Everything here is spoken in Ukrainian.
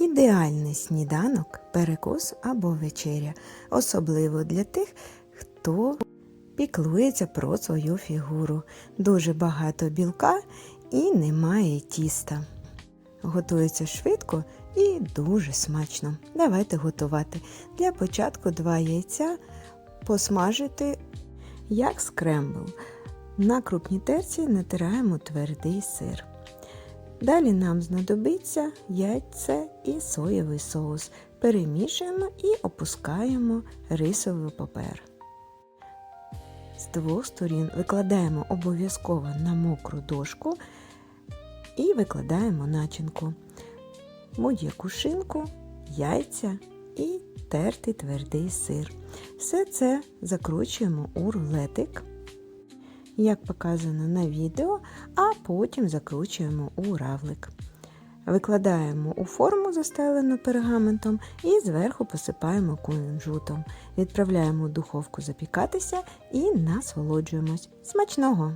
Ідеальний сніданок, перекус або вечеря, особливо для тих, хто піклується про свою фігуру. Дуже багато білка і немає тіста. Готується швидко і дуже смачно. Давайте готувати. Для початку два яйця посмажити як скрембл. На крупній терці натираємо твердий сир. Далі нам знадобиться яйце і соєвий соус. Перемішуємо і опускаємо рисовий папер. З двох сторін викладаємо обов'язково на мокру дошку і викладаємо начинку. Будь-яку шинку, яйця і тертий твердий сир. Все це закручуємо у рулетик, як показано на відео, а потім закручуємо у равлик. Викладаємо у форму, застелену пергаментом, і зверху посипаємо кунжутом. Відправляємо в духовку запікатися і насолоджуємось. Смачного!